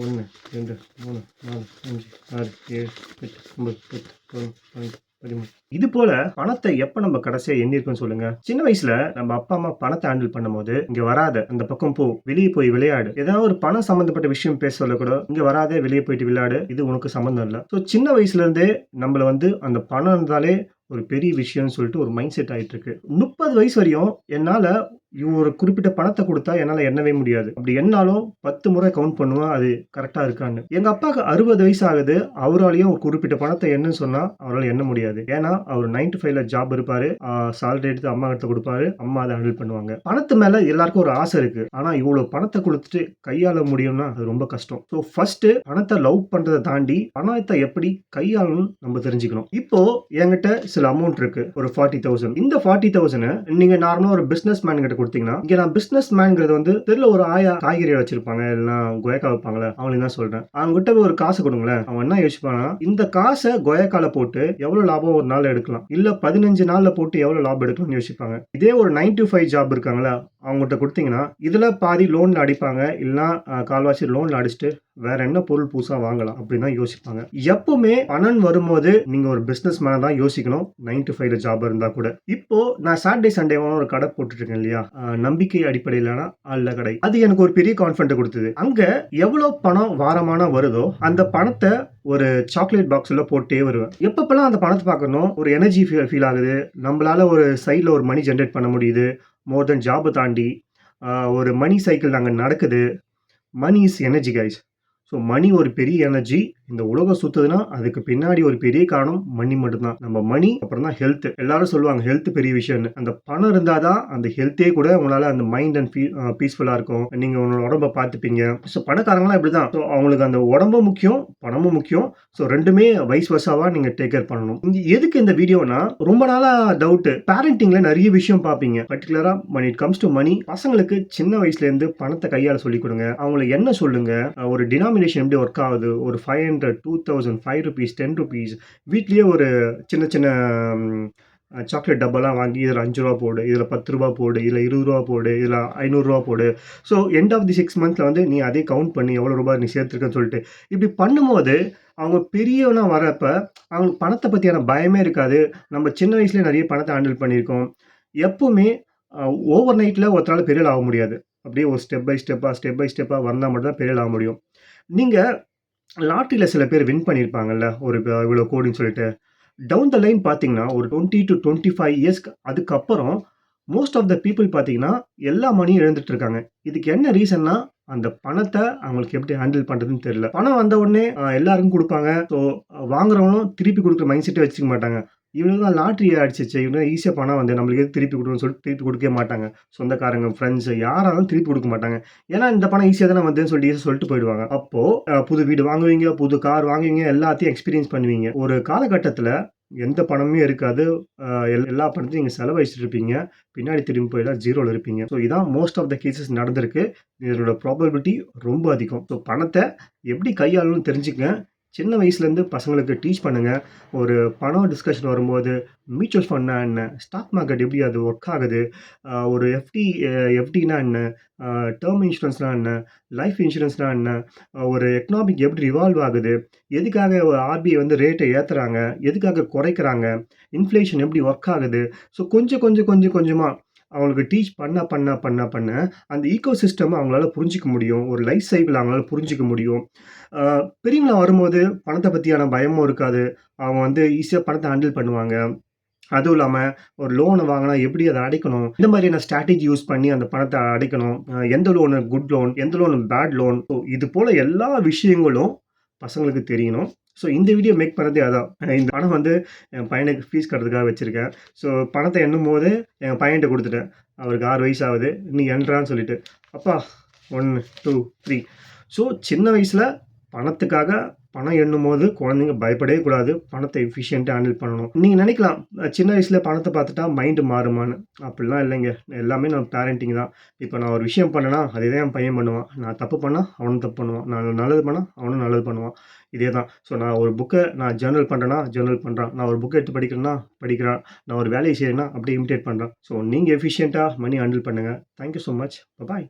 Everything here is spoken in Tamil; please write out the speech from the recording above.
ஒன்று ரெண்டு மூணு நாலு அஞ்சு ஆறு ஏழு எட்டு ஒன்பது பத்து பதினொன்று பன்னெண்டு பதிமூணு. இது போல பணத்தை எப்ப நம்ம கடைசியா எண்ணிருக்கோம் சொல்லுங்க? சின்ன வயசுல நம்ம அப்பா அம்மா பணத்தை ஹேண்டில் பண்ணும்போது இங்க வராத அந்த பக்கம் போ வெளியே போய் விளையாடு. ஏதாவது ஒரு பணம் சம்பந்தப்பட்ட விஷயம் பேச சொல்ல கூட இங்க வராத வெளியே போயிட்டு விளையாடு இது உனக்கு சம்மந்தம் இல்லை. ஸோ சின்ன வயசுல இருந்தே நம்மள வந்து அந்த பணம் இருந்தாலே ஒரு பெரிய விஷயம்னு சொல்லிட்டு ஒரு மைண்ட் செட் ஆயிட்டு இருக்கு. முப்பது வயசு வரையும் என்னால ஒரு குறிப்பிட்ட பணத்தை கொடுத்தா என்னால் எண்ணவே முடியாது. அப்படி எண்ணாலும் பத்து முறை கவுண்ட் பண்ணுவேன் அது கரெக்டாக இருக்கான்னு. எங்கள் அப்பாவுக்கு அறுபது வயசு ஆகுது அவராலையும் ஒரு குறிப்பிட்ட பணத்தை என்னன்னு சொன்னால் அவரால் எண்ண முடியாது. ஏன்னா அவர் நைன் டு ஃபைவ்ல ஜாப் இருப்பாரு சாலரி எடுத்து அம்மா கிட்ட கொடுப்பாரு அம்மா அதை ஹேண்டில் பண்ணுவாங்க. பணத்து மேலே எல்லாருக்கும் ஒரு ஆசை இருக்கு. ஆனால் இவ்வளோ பணத்தை கொடுத்துட்டு கையாள முடியும்னா அது ரொம்ப கஷ்டம். ஸோ ஃபர்ஸ்ட் பணத்தை லவ் பண்ணுறதை தாண்டி பணத்தை எப்படி கையாளணும் நம்ம தெரிஞ்சுக்கணும். இப்போ என்கிட்ட சில அமௌண்ட் இருக்கு ஒரு ஃபார்ட்டி தௌசண்ட் இந்த ஃபார்ட்டி தௌசண்ட் நீங்க நார்மலாக ஒரு பிஸ்னஸ் மேன் கிட்ட கொடுத்தீங்கன்னா இங்க நான் பிசினஸ் மேன்ங்கிறது வந்து தெருல ஒரு ஆயா காய்கறி வச்சிருப்பாங்க இல்லைன்னா கொயக்கா வைப்பாங்களே அவங்களுக்கு தான் சொல்றேன். அவங்க கிட்ட போய் ஒரு காசு கொடுங்களேன். அவன் என்ன யோசிப்பானா இந்த காசை கொயக்கால போட்டு எவ்வளவு லாபம் ஒரு நாள் எடுக்கலாம். இல்ல பதினஞ்சு நாள்ல போட்டு எவ்வளவு லாபம் எடுக்கலாம்னு யோசிப்பாங்க. இதே ஒரு நைன் டு ஃபைவ் ஜாப் இருக்காங்களா அவங்கள்ட்ட கொடுத்தீங்கன்னா இதில் பாதி லோனில் அடிப்பாங்க. இல்லைன்னா கால்வாசி லோனில் அடிச்சுட்டு வேற என்ன பொருள் புதுசாக வாங்கலாம் அப்படின்னு தான் யோசிப்பாங்க. எப்பவுமே பணம் வரும்போது நீங்கள் ஒரு பிஸ்னஸ் மேனை தான் யோசிக்கணும். நைன் டு ஃபைவ்ல ஜாப் இருந்தால் கூட. இப்போ நான் சாட்டர்டே சண்டேவான ஒரு கடை போட்டுருக்கேன் இல்லையா? நம்பிக்கை அடிப்படையிலான அல்ல கடை. அது எனக்கு ஒரு பெரிய கான்ஃபிடென்ட் கொடுத்தது. அங்கே எவ்வளோ பணம் வாரமான வருதோ அந்த பணத்தை ஒரு சாக்லேட் பாக்ஸில் போட்டே வருவேன். எப்பப்பெல்லாம் அந்த பணத்தை பார்க்கணும் ஒரு எனர்ஜி ஃபீல் ஆகுது. நம்மளால ஒரு சைடில் ஒரு மணி ஜென்ரேட் பண்ண முடியுது. மோர் தென் ஜாபை தாண்டி ஒரு மணி சைக்கிள் அங்கே நடக்குது. Money is energy guys so money ஒரு பெரிய எனர்ஜி இந்த உலகம் சுத்துதுன்னா அதுக்கு பின்னாடி ஒரு பெரிய காரணம் மணி மட்டும்தான். நம்ம மணி அப்புறம் தான் ஹெல்த் எல்லாரும் சொல்லுவாங்க ஹெல்த் பெரிய விஷயம்னு. அந்த பணம் இருந்தால் தான் அந்த ஹெல்த்தே கூட உங்களால் அந்த மைண்ட் அண்ட் ஃபீ பீஸ்ஃபுல்லாக இருக்கும். நீங்கள் உங்களோட உடம்ப பார்த்துப்பீங்க. ஸோ பணக்காரங்களாம் இப்படி தான் ஸோ அவங்களுக்கு அந்த உடம்பும் முக்கியம் பணமும் முக்கியம். ஸோ ரெண்டுமே வைஸ் வர்ஸாவாக நீங்கள் டேக் கேர் பண்ணணும். இங்கே எதுக்கு இந்த வீடியோனா ரொம்ப நாளாக டவுட்டு பேரண்டிங்கில் நிறைய விஷயம் பார்ப்பீங்க. பர்டிகுலராக money it comes to money பசங்களுக்கு சின்ன வயசுலேருந்து பணத்தை கையால் சொல்லி கொடுங்க. அவங்களுக்கு என்ன சொல்லுங்க? ஒரு டினாமினேஷன் எப்படி ஒர்க் ஆகுது? ஒரு five hundred two thousand five rupees ten rupees வீட்லேயே ஒரு சின்ன சின்ன சாக்லேட் டப்பாலாம் வாங்கி இதில் அஞ்சு ரூபா போடு இதில் பத்து ரூபா போடு இதில் இருபது ரூபா போடு இதில் ஐநூறுரூவா போடு. So end of the six மந்த்தில் வந்து நீ அதே கவுண்ட் பண்ணி எவ்வளோ ரூபாய் நீ சேர்த்துருக்கன்னு சொல்லிட்டு இப்படி பண்ணும்போது அவங்க பெரியவனா வரப்போ அவங்களுக்கு பணத்தை பற்றியான பயமே இருக்காது. நம்ம சின்ன வயசுலேயே நிறைய பணத்தை ஹேண்டில் பண்ணியிருக்கோம். எப்போவுமே ஓவர் நைட்டில் ஒருத்தரால் பெரிய ஆக முடியாது. அப்படியே ஒரு ஸ்டெப் பை ஸ்டெப்பாக ஸ்டெப் பை ஸ்டெப்பாக வந்தால் மட்டும் தான் பெரிய ஆக முடியும். நீங்கள் லாட்டரியில் சில பேர் வின் பண்ணியிருப்பாங்கல்ல ஒரு இவ்வளோ கோடின்னு சொல்லிட்டு. டவுன் த லைன் பார்த்தீங்கன்னா ஒரு டுவெண்ட்டி டு டுவெண்ட்டி ஃபைவ் இயர்ஸ்க்கு அதுக்கப்புறம் மோஸ்ட் ஆஃப் த பீப்புள் பார்த்தீங்கன்னா எல்லா மணியும் இழந்துட்டு இருக்காங்க. இதுக்கு என்ன ரீசன்னா அந்த பணத்தை அவங்களுக்கு எப்படி ஹேண்டில் பண்ணுறதுன்னு தெரியல. பணம் வந்த உடனே எல்லாருக்கும் கொடுப்பாங்க. ஸோ வாங்குறவங்களும் திருப்பி கொடுக்குற மைண்ட் செட்டே வச்சுக்க மாட்டாங்க. இவனுக்கு தான் லாட்ரி அடிச்சிச்சு இவங்க ஈஸியாக பணம் வந்து நம்மளுக்கு எதுவும் திருப்பி கொடுக்கணும்னு சொல்லிட்டு திருப்பி கொடுக்கவே மாட்டாங்க. சொந்தக்காரங்க ஃப்ரெண்ட்ஸ் யாராலும் திருப்பி கொடுக்க மாட்டாங்க. ஏன்னா இந்த பணம் ஈஸியாக தானே வந்தேன்னு சொல்லிட்டு ஈஸியாக சொல்லிட்டு போயிடுவாங்க. அப்போது புது வீடு வாங்குவீங்க புது கார் வாங்குவீங்க எல்லாத்தையும் எக்ஸ்பீரியன்ஸ் பண்ணுவீங்க. ஒரு காலகட்டத்தில் எந்த பணமும் இருக்காது. எல்- எல்லா பணத்தையும் நீங்கள் செலவழிச்சிட்டு இருப்பீங்க. பின்னாடி திரும்பி போயிடலாம் ஜீரோவில் இருப்பீங்க. ஸோ இதான் மோஸ்ட் ஆஃப் த கேசஸ் நடந்திருக்கு. இதனோட ப்ராபபிலிட்டி ரொம்ப அதிகம். ஸோ பணத்தை எப்படி கையாளணும்னு தெரிஞ்சுக்கங்க. சின்ன வயசுலேருந்து பசங்களுக்கு டீச் பண்ணுங்கள் ஒரு பணம் டிஸ்கஷன் வரும்போது மியூச்சுவல் ஃபண்ட்னா என்ன? ஸ்டாக் மார்க்கெட் எப்படி அது ஒர்க் ஆகுது? ஒரு எஃப்டி எஃப்டினா என்ன? டேர்ம் இன்சூரன்ஸ்னால் என்ன? லைஃப் இன்சூரன்ஸ்னால் என்ன? ஒரு எக்கனாமிக் எப்படி ரிவால்வ் ஆகுது? எதுக்காக ஆர்பிஐ வந்து ரேட்டை ஏற்றுறாங்க எதுக்காக குறைக்கிறாங்க? இன்ஃப்ளேஷன் எப்படி ஒர்க் ஆகுது? ஸோ கொஞ்சம் கொஞ்சம் கொஞ்சம் கொஞ்சமாக அவங்களுக்கு டீச் பண்ண பண்ண பண்ண பண்ண அந்த ஈக்கோ சிஸ்டம் அவங்களால புரிஞ்சிக்க முடியும். ஒரு லைஃப் சைக்கிள் அவங்களால புரிஞ்சிக்க முடியும். பெரியவங்களா வரும்போது பணத்தை பற்றியான பயமும் இருக்காது. அவங்க வந்து ஈஸியாக பணத்தை ஹேண்டில் பண்ணுவாங்க. அதுவும் இல்லாமல் ஒரு லோனை வாங்கினா எப்படி அதை அடைக்கணும்? இந்த மாதிரியான ஸ்ட்ராட்டஜி யூஸ் பண்ணி அந்த பணத்தை அடைக்கணும். எந்த லோனு குட் லோன் எந்த லோனு பேட் லோன் ஸோ இது போல் எல்லா விஷயங்களும் பசங்களுக்கு தெரியணும். ஸோ இந்த வீடியோ மேக் பண்ணதே அதான். இந்த பணம் வந்து என் பையனுக்கு ஃபீஸ் கட்டுறதுக்காக வச்சுருக்கேன். ஸோ பணத்தை எண்ணும் போது என் பையன்கிட்ட கொடுத்துட்டேன். அவருக்கு ஆறு வயசு ஆகுது நீ எண்றான்னு சொல்லிட்டு. அப்பா ஒன்று டூ த்ரீ ஸோ சின்ன வயசில் பணத்துக்காக பணம் எண்ணும் போது குழந்தைங்க பயப்படவே கூடாது. பணத்தை எஃபிஷியண்ட்டாக ஹேண்டில் பண்ணணும். நீங்கள் நினைக்கலாம் சின்ன வயசில் பணத்தை பார்த்துட்டா மைண்டு மாறுமான்னு. அப்படிலாம் இல்லைங்க. எல்லாமே நம்ம பேரண்டிங் தான். இப்போ நான் ஒரு விஷயம் பண்ணேன்னா அதே தான் என் பையன் பண்ணுவான். நான் தப்பு பண்ணால் அவனும் தப்பு பண்ணுவான். நான் நல்லது பண்ணால் அவனும் நல்லது பண்ணுவான். இதே தான் ஸோ நான் ஒரு புக்கை நான் ஜேர்னல் பண்ணுறேன்னா ஜேர்னல் பண்ணுறான் நான் ஒரு புக்கை எடுத்து படிக்கிறேன்னா படிக்கிறான். நான் ஒரு வேலையை செய்யறேன்னா அப்படியே இமிடேட் பண்ணுறேன் ஸோ நீங்கள் எஃபிஷியண்ட்டாக மணி ஹேண்டில் பண்ணுங்கள் thank you so much bye